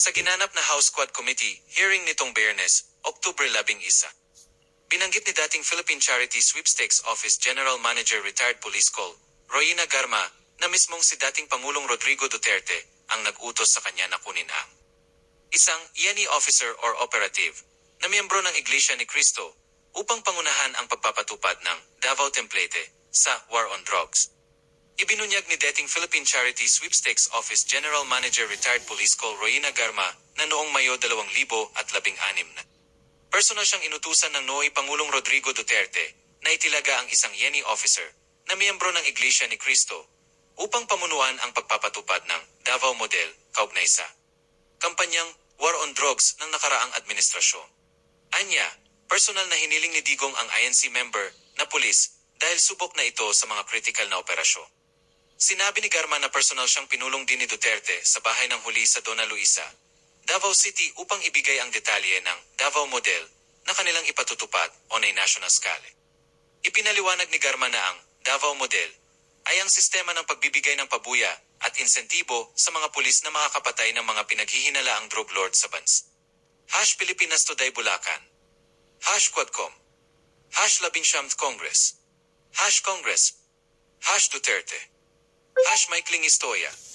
Sa ginanap na House Quad Committee hearing nitong Biyernes, October 11, binanggit ni dating Philippine Charity Sweepstakes Office General Manager Retired Police Call, Royina Garma, na mismong si dating Pangulong Rodrigo Duterte ang nag-utos sa kanya na kunin ang isang IANI officer or operative na miyembro ng Iglesia ni Cristo upang pangunahan ang pagpapatupad ng Davao Template sa War on Drugs. Ibinunyag ni dating Philippine Charity Sweepstakes Office General Manager Retired Police Call Royina Garma na noong Mayo 2016 na. Personal siyang inutusan ng Noy Pangulong Rodrigo Duterte na itilaga ang isang Yeni officer na miyembro ng Iglesia ni Cristo upang pamunuan ang pagpapatupad ng Davao Model kaugnay sa kampanyang War on Drugs ng nakaraang administrasyon. Anya, personal na hiniling ni Digong ang INC member na pulis dahil subok na ito sa mga critical na operasyon. Sinabi ni Garma na personal siyang pinulong din ni Duterte sa bahay ng huli sa Dona Luisa, Davao City upang ibigay ang detalye ng Davao Model na kanilang ipatutupad on a national scale. Ipinaliwanag ni Garma na ang Davao Model ay ang sistema ng pagbibigay ng pabuya at insentibo sa mga pulis na makakapatay ng mga pinaghihinalaang drug lord sa bansa. Hash Pilipinas Today Bulacan. Hash Quadcom. Hash Labinsyam Congress. Hash Congress. Hash Duterte. Hash Maikling Istoya.